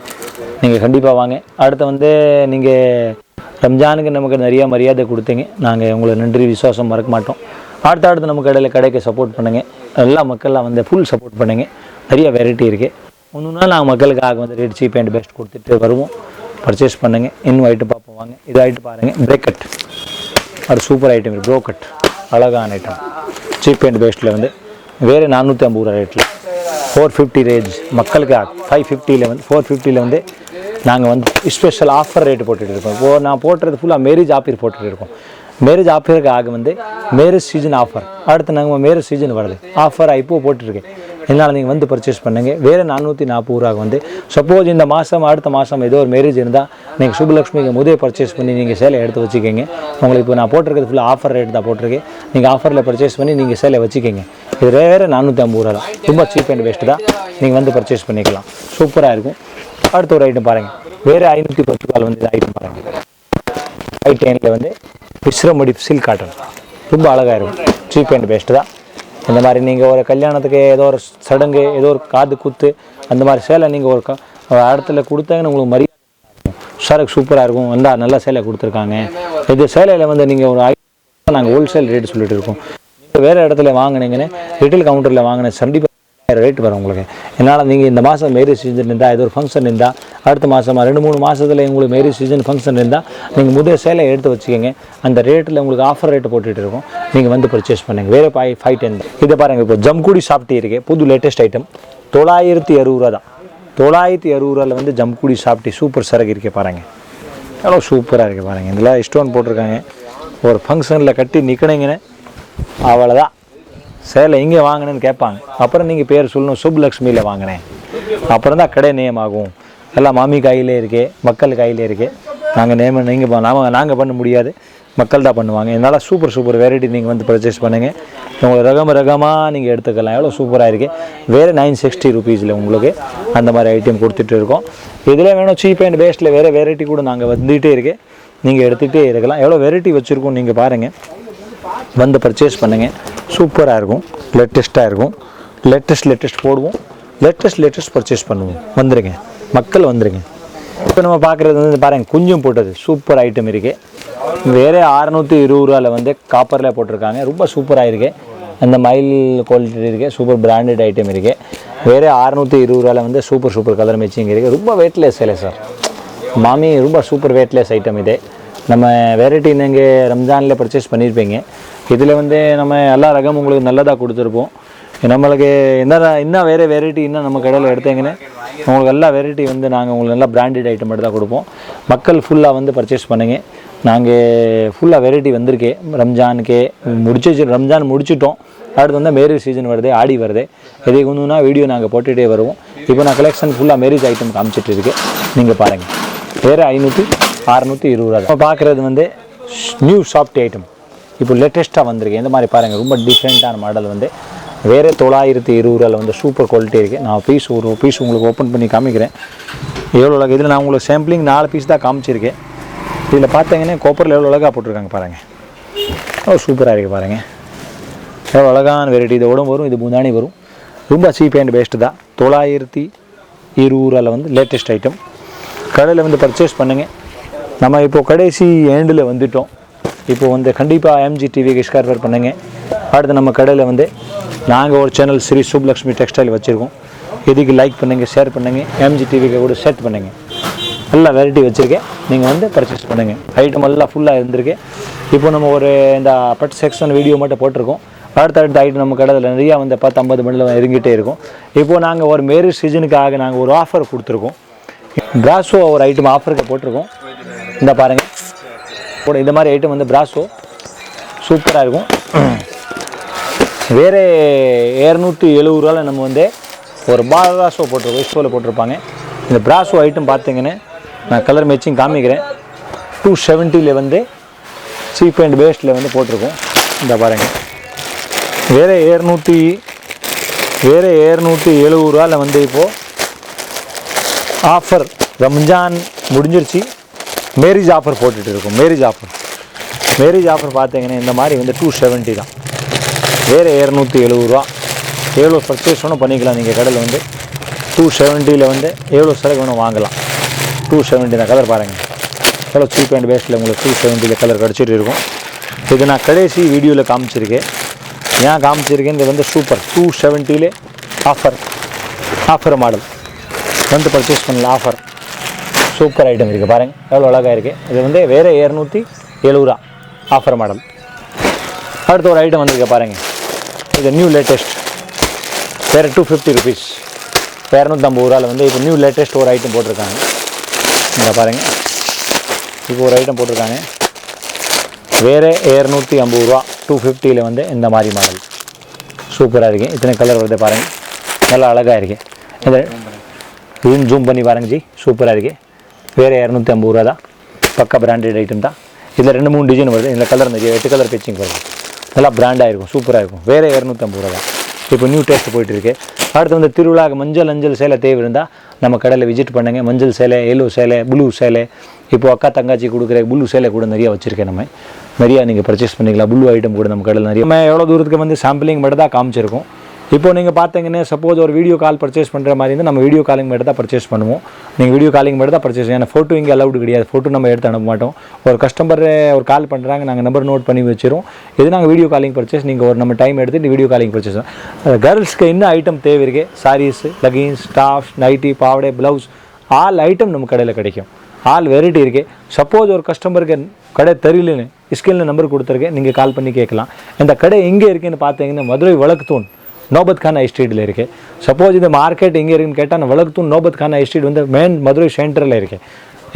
நீங்கள் கண்டிப்பாக வாங்க. அடுத்து வந்து நீங்கள் ரம்ஜானுக்கு நமக்கு நிறைய மரியாதை கொடுத்தீங்க. நாங்கள் உங்களை நன்றி விசுவாசம் மறக்க மாட்டோம். அடுத்த அடுத்து நம்ம கடையில் கடைக்கு சப்போர்ட் பண்ணுங்கள் எல்லா மக்கள்லாம் வந்து ஃபுல் சப்போர்ட் பண்ணுங்க. நிறைய வெரைட்டி இருக்குது ஒன்று நாள் நாங்கள் மக்களுக்காக வந்து ரேட் சீப் அண்ட் பெஸ்ட் கொடுத்துட்டு வருவோம். பர்ச்சேஸ் பண்ணுங்கள் இன்னும் ஐட்டம் பார்ப்போம் வாங்க. இது ஐட்டம் பாருங்கள் பிரேக்கட் அது சூப்பர் ஐட்டம் இருக்குது ப்ரோக்கட் அழகான ஐட்டம் சீப் அண்ட் பெஸ்ட்டில் வந்து வேறு நானூற்றி ஐம்பது ரூபா ரேட்டில் ஃபோர் ஃபிஃப்டி ரேஞ்ச் மக்களுக்கு ஃபைவ் ஃபிஃப்டியில் வந்து ஃபோர் ஃபிஃப்டியில் வந்து நாங்கள் வந்து ஸ்பெஷல் ஆஃபர் ரேட்டு போட்டுகிட்டு இருக்கோம். இப்போது நான் போட்டுறது ஃபுல்லாக மேரேஜ் ஆஃபர் போட்டுகிட்டு இருக்கோம். மேரேஜ் ஆஃபருக்கு ஆக வந்து மேரேஜ் சீசன் ஆஃபர் அடுத்து நாங்கள் மேரேஜ் சீசன் வருது. ஆஃபர் இப்போ போட்டுருக்கேன். என்னால் நீங்கள் வந்து பர்ச்சேஸ் பண்ணுங்கள் வேறு நானூற்றி நாற்பது ரூபா வந்து சப்போஸ் இந்த மாதம் அடுத்த மாதம் ஏதோ ஒரு மேரேஜ் இருந்தால் நீங்கள் சுபலக்ஷ்மிக்கு முதல் பர்ச்சேஸ் பண்ணி நீங்கள் சேலை எடுத்து வச்சுக்கோங்க. உங்களுக்கு இப்போ நான் போட்டிருக்கிறது ஃபுல்லாக ஆஃபர் ரேட் தான் போட்டிருக்கேன். நீங்கள் ஆஃபரில் பர்ச்சேஸ் பண்ணி நீங்கள் சேலை வச்சுக்கோங்க. இது வேறு நானூற்றி ஐம்பது ரூபா தான். ரொம்ப சீப் அண்ட் பெஸ்ட் தான். நீங்கள் வந்து பர்ச்சேஸ் பண்ணிக்கலாம். சூப்பராக இருக்கும். அடுத்த ஒரு ஐட்டம் பாருங்கள் வேறு ஐநூற்றி பத்து ரூபாயில் வந்து இந்த ஐட்டம் பாருங்கள் ஐ டெனில் வந்து விஸ்ரமடி சில்க் காட்டன் ரொம்ப அழகாக இருக்கும். சீப் அண்ட் பெஸ்ட்டு தான். இந்த மாதிரி நீங்கள் ஒரு கல்யாணத்துக்கு ஏதோ ஒரு சடங்கு ஏதோ ஒரு காது குத்து அந்த மாதிரி சேலை நீங்கள் ஒரு க- ஒரு இடத்துல கொடுத்தாங்கன்னு உங்களுக்கு மரியாதை சரக்கு சூப்பராக இருக்கும். நல்லா நல்ல சேலை கொடுத்துருக்காங்க. இது சேலையில் வந்து நீங்கள் ஒரு ஐ- நாங்கள் ஹோல்சேல் ரேட் சொல்லிட்டு இருக்கோம். வேறு இடத்துல வாங்கினீங்கன்னு ரிட்டைல் கவுண்டரில் வாங்கின கண்டிப்பாக ரேட் வரும் உங்களுக்கு. என்னால் நீங்கள் இந்த மாதம் மேரேஜ் சீசன் இருந்தால் ஏதோ ஒரு ஃபங்க்ஷன் இருந்தால் அடுத்த மாதமாக ரெண்டு மூணு மாதத்தில் உங்களுக்கு மேரேஜ் சீசன் ஃபங்க்ஷன் இருந்தால் நீங்கள் முதல் சேலை எடுத்து வச்சுக்கோங்க. அந்த ரேட்டில் உங்களுக்கு ஆஃபர் ரேட்டு போட்டுட்டு இருக்கோம். நீங்கள் வந்து பர்ச்சேஸ் பண்ணுங்கள் வேறு பாய் ஃபைவ் டென் இதை பாருங்கள் இப்போ ஜம்கூடி சாப்பிட்டு இருக்கே. புது லேட்டஸ்ட் ஐட்டம் தொள்ளாயிரத்தி அறுபது ரூபா தான் தொள்ளாயிரத்தி அறுபது ரூபாவில் வந்து ஜம்கூடி சாப்பிட்டு சூப்பர் சரக்கு இருக்கே பாருங்கள் எவ்வளோ சூப்பராக இருக்குது பாருங்கள் இதில் ஸ்டோன் போட்டிருக்காங்க. ஒரு ஃபங்க்ஷனில் கட்டி நிற்கணுங்கன்னு அவ்வளோதான் சேலை எங்கே வாங்கினேன்னு கேட்பாங்க. அப்புறம் நீங்கள் பேர் சொல்லணும் சுப்லக்ஷ்மியில் வாங்கினேன். அப்புறம் தான் கடை நேம் ஆகும் எல்லாம் மாமி கையிலே இருக்கே மக்கள் கையிலே இருக்கே. நாங்கள் நேம் நீங்கள் நாம் நாங்கள் பண்ண முடியாது. மக்கள் தான் பண்ணுவாங்க. இதனால் சூப்பர் சூப்பர் வெரைட்டி நீங்கள் வந்து பர்ச்சேஸ் பண்ணுங்கள் உங்களுக்கு ரகம் ரகமாக நீங்கள் எடுத்துக்கலாம். எவ்வளோ சூப்பராக இருக்குது வேறு நைன் சிக்ஸ்டி ருபீஸில் உங்களுக்கு அந்த மாதிரி ஐட்டம் கொடுத்துட்டு இருக்கோம். இதில் வேணும் சீப் அண்ட் பேஸ்ட்டில் வேறு வெரைட்டி கூட நாங்கள் வந்துகிட்டே இருக்கே. நீங்கள் எடுத்துகிட்டே இருக்கலாம். எவ்வளோ வெரைட்டி வச்சுருக்கோம் நீங்கள் பாருங்கள் வந்து பர்ச்சேஸ் பண்ணுங்கள் சூப்பராக இருக்கும். லேட்டஸ்ட்டாக இருக்கும். லேட்டஸ்ட் லேட்டஸ்ட் போடுவோம். லேட்டஸ்ட் லேட்டஸ்ட் பர்ச்சேஸ் பண்ணுவோம். வந்துருங்க. மக்கள் வந்துருங்க. இப்போ நம்ம பார்க்குறது வந்து பாருங்க குஞ்சும் போட்டது. சூப்பர் ஐட்டம் இருக்குது வேறு அறநூற்றி இருபது ரூபாவில் வந்து காப்பரில் போட்டிருக்காங்க. ரொம்ப சூப்பராக இருக்குது அந்த மயில் குவாலிட்டி இருக்குது சூப்பர் பிராண்டட் ஐட்டம் இருக்குது வேறு அறநூற்றி இருபது ரூபாவில் வந்து சூப்பர் சூப்பர் கலர் மேட்சிங் இருக்குது ரொம்ப வெயிட்லெஸ் இல்லை சார் மாமி ரொம்ப சூப்பர் வெயிட்லெஸ் ஐட்டம் இது. நம்ம வெரைட்டி நீங்கள் ரம்ஜானில் பர்ச்சேஸ் பண்ணியிருப்பீங்க இதில் வந்து நம்ம எல்லா ரகம் உங்களுக்கு நல்லதாக கொடுத்துருப்போம். நம்மளுக்கு என்ன இன்னும் வேறு வெரைட்டி இன்னும் நம்ம கடையில் எடுத்தீங்கன்னு உங்களுக்கு எல்லா வெரைட்டி வந்து நாங்கள் உங்களுக்கு நல்லா பிராண்டட் ஐட்டம் மட்டும் தான் கொடுப்போம். மக்கள் ஃபுல்லாக வந்து பர்ச்சேஸ் பண்ணுங்க. நாங்கள் ஃபுல்லாக வெரைட்டி வந்திருக்கே. ரம்ஜானுக்கு முடிச்சு ரம்ஜான் முடிச்சிட்டோம். அடுத்து வந்து மேரேஜ் சீசன் வருது ஆடி வருது. எதுக்கு ஒன்றுனா வீடியோ நாங்கள் போட்டுகிட்டே வருவோம். இப்போ நான் கலெக்ஷன் ஃபுல்லாக மேரேஜ் ஐட்டம் காமிச்சிட்டுருக்கேன் நீங்கள் பாருங்கள் வேறு ஐநூற்றி அறநூற்றி இருபது ரூபா இப்போ பார்க்குறது வந்து நியூ சாஃப்ட் ஐட்டம் இப்போ லேட்டஸ்ட்டாக வந்திருக்கு. இந்த மாதிரி பாருங்கள் ரொம்ப டிஃப்ரெண்ட்டான மாடல் வந்து. வேறு தொள்ளாயிரத்தி இருபது ரூபாயில் வந்து சூப்பர் குவாலிட்டி இருக்குது நான் பீஸ் ஒரு பீஸ் உங்களுக்கு ஓப்பன் பண்ணி காமிக்கிறேன். எவ்வளோ அழகு இதில் நான் உங்களுக்கு சாம்பிளிங் நாலு பீஸ் தான் காமிச்சிருக்கேன். இதில் பார்த்தீங்கன்னா கோப்பரில் எவ்வளோ அழகாக போட்டிருக்காங்க பாருங்கள் ஓ சூப்பராக இருக்குது பாருங்கள் எவ்வளோ அழகான வெரைட்டி இதோட வரும் இது முந்தானி வரும். ரொம்ப சீப் அண்ட் பெஸ்ட்டு தான். தொள்ளாயிரத்தி இருபது ரூபாயில் வந்து லேட்டஸ்ட் ஐட்டம் கடையில் வந்து பர்ச்சேஸ் பண்ணுங்கள் நம்ம இப்போது கடைசி ஏண்டில் வந்துட்டோம். இப்போது வந்து கண்டிப்பாக எம்ஜி டிவிக்கு ஸ்கார்ஃபர் பண்ணுங்க. அடுத்து நம்ம கடையில் வந்து நாங்கள் ஒரு சேனல் ஸ்ரீ சுப்லக்ஷ்மி டெக்ஸ்டைல் வச்சுருக்கோம். இதுக்கு லைக் பண்ணுங்கள் ஷேர் பண்ணுங்கள் எம்ஜி டிவிக்கு கூட செட் பண்ணுங்கள் நல்லா வெரைட்டி வச்சுருக்கேன். நீங்கள் வந்து பர்ச்சேஸ் பண்ணுங்கள் ஐட்டம் எல்லாம் ஃபுல்லாக இருந்திருக்கு. இப்போ நம்ம ஒரு இந்த பட் செக்ஷன் வீடியோ மட்டும் போட்டிருக்கோம். அடுத்த அடுத்த ஐட்டம் நம்ம கடையில் நிறையா வந்து பத்து ஐம்பது மணியில் இறங்கிட்டே இருக்கும். இப்போது நாங்கள் ஒரு மேரேஜ் சீசனுக்காக நாங்கள் ஒரு ஆஃபர் கொடுத்துருக்கோம். கிராஸோ ஒரு ஐட்டம் ஆஃபருக்கு போட்டிருக்கோம். இந்த பாருங்கள் கூட இந்த மாதிரி ஐட்டம் வந்து பிராஸோ சூப்பராக இருக்கும். வேறு இரநூத்தி எழுபது ரூபாவில் நம்ம வந்து ஒரு பிராசோ போட்டிருக்கோம். இஸ்டோவில் போட்டிருப்பாங்க. இந்த பிராஸோ ஐட்டம் பார்த்தீங்கன்னு நான் கலர் மேட்சிங் காமிக்கிறேன். டூ செவன்ட்டியில் வந்து சீப் அண்ட் பேஸ்ட்டில் வந்து போட்டிருக்கோம். இந்த பாருங்கள் வேறு ஏழ்நூற்றி வேறு ஏழ்நூற்றி எழுபது ரூபாவில் வந்து இப்போது ஆஃபர் ரம்ஜான் முடிஞ்சிருச்சு. மேரேஜ் ஆஃபர் போட்டுட்டு இருக்கோம். மேரேஜ் ஆஃபர் மேரேஜ் ஆஃபர் பார்த்தீங்கன்னா இந்த மாதிரி வந்து டூ செவன்ட்டி தான். வேறு இரநூத்தி எழுபது ரூபா. எவ்வளோ பர்ச்சேஸ் வேணும் பண்ணிக்கலாம் நீங்கள் கடையில் வந்து. டூ செவன்ட்டியில் வந்து எவ்வளோ சரக்கு வேணும் வாங்கலாம். டூ செவன்ட்டி தான் கலர் பாருங்கள் எவ்வளோ சீப் அண்ட் பேஸ்ட்டில் உங்களுக்கு டூ செவன்ட்டியில் கலர் கிடச்சிட்டு இருக்கும். இது நான் கடைசி வீடியோவில் காமிச்சிருக்கேன். ஏன் காமிச்சிருக்கேன் இது வந்து சூப்பர் டூ செவன்ட்டிலே ஆஃபர் ஆஃபர் மாடல் வந்து பர்ச்சேஸ் பண்ணல ஆஃபர் சூப்பர் ஐட்டம் இருக்குது பாருங்கள் எவ்வளோ அழகாக இருக்குது இது வந்து வேறு இரநூத்தி எழுபதுரூவா ஆஃபர் மாடல் அடுத்த ஒரு ஐட்டம் வந்திருக்கு பாருங்கள் இது நியூ லேட்டஸ்ட் வேறு டூ ஃபிஃப்டி ருபீஸ் இரநூத்தம்பது ரூபாவில் வந்து இப்போ நியூ லேட்டஸ்ட் ஒரு ஐட்டம் போட்டிருக்காங்க. இந்த பாருங்கள் இப்போ ஒரு ஐட்டம் போட்டிருக்காங்க. வேறு இரநூத்தி ஐம்பது ரூபா டூ ஃபிஃப்டியில் வந்து இந்த மாதிரி மாடல் சூப்பராக இருக்குது இத்தனை கலர் வருது பாருங்கள் நல்லா அழகாக இருக்குது இந்த ஜூம் பண்ணி பாருங்க ஜி. சூப்பராக இருக்குது வேறு இரநூத்தி ஐம்பது ரூபா தான். பக்கா பிராண்டட் ஐட்டம் தான். இதில் ரெண்டு மூணு டிசைன் வருது. இந்த கலர் நிறைய எட்டு கலர் பேச்சிங் வருது. நல்லா பிராண்டாக இருக்கும் சூப்பராக இருக்கும் வேறு இரநூத்தம்பது ரூபா தான். இப்போ நியூ டேஸ்ட் போயிட்டுருக்கு. அடுத்து வந்து திருவிழாக்கு மஞ்சள் அஞ்சல் சேலை தேவை இருந்தால் நம்ம கடையில் விசிட் பண்ணுங்க. மஞ்சள் சேலை எல்லோ சேலை ப்ளூ சேலை. இப்போ அக்கா தங்காச்சி கொடுக்குற ப்ளூ சேலை கூட நிறையா வச்சுருக்கேன் நம்ம. நிறையா நீங்கள் பர்ச்சேஸ் பண்ணிக்கலாம். ப்ளூ ஐட்டம் கூட நம்ம கடையில் நிறைய. நம்ம எவ்வளோ தூரத்துக்கு வந்து சாம்பிளிங் மட்டும் தான் காமிச்சிருக்கோம். இப்போ நீங்கள் பார்த்தீங்கன்னா சப்போஸ் ஒரு வீடியோ கால் பர்ச்சேஸ் பண்ணுற மாதிரி இருந்தால் நம்ம வீடியோ காலிங் மட்டும் தான் பர்ச்சேஸ் பண்ணுவோம். நீங்கள் வீடியோ காலிங் மட்டும் தான் பர்ச்சேஸ் ஏன்னா ஃபோட்டோ இங்கே அலௌடு கிடையாது. ஃபோட்டோ நம்ம எடுத்து அனுப்ப மாட்டோம். ஒரு கஸ்டமர் ஒரு கால் பண்ணுறாங்க நாங்கள் நம்பர் நோட் பண்ணி வச்சிரும் இது நாங்கள் வீடியோ காலிங் பர்ச்சேஸ் நீங்கள் ஒரு நம்ம டைம் எடுத்துட்டு வீடியோ காலிங் பர்ச்சேஸ் கேர்ள்ஸ்க்கு என்ன ஐட்டம் தேவை இருக்கு? சாரீஸ் லெகின்ஸ் டாப்ஸ் நைட்டி பாவடை ப்ளவுஸ் ஆல் ஐட்டம் நம்ம கடையில் கிடைக்கும். ஆல் வெரைட்டி இருக்குது சப்போஸ் ஒரு கஸ்டமருக்கு கடை தெரியலன்னு ஸ்கில்ல நம்பர் கொடுத்துருக்கேன் நீங்கள் கால் பண்ணி கேட்கலாம். இந்த கடை எங்கே இருக்குன்னு பார்த்தீங்கன்னா மதுரை வழக்கு தூண் நோபத் கானா எஸ்ட்ரீட்டில் இருக்குது சப்போஸ் இந்த மார்க்கெட் எங்கே இருக்குன்னு கேட்டால் வழக்குத்தூண் நோபத் கானா எஸ்ட்ரீட் வந்து மெயின் மதுரை சென்டரில் இருக்குது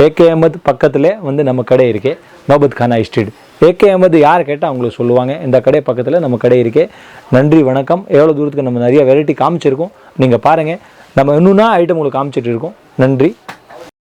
ஏகே அஹமத் பக்கத்தில் வந்து நம்ம கடை இருக்குது நோபத் கானா எஸ்ட்ரீட் ஏகே அஹமத் யார் கேட்டால் அவங்களுக்கு சொல்லுவாங்க இந்த கடை பக்கத்தில் நம்ம கடை இருக்குது நன்றி வணக்கம். எவ்வளோ தூரத்துக்கு நம்ம நிறைய வெரைட்டி காமிச்சிருக்கோம். நீங்கள் பாருங்கள் நம்ம இன்னும் ஐட்டம் உங்களுக்கு காமிச்சிட்டு இருக்கோம். நன்றி.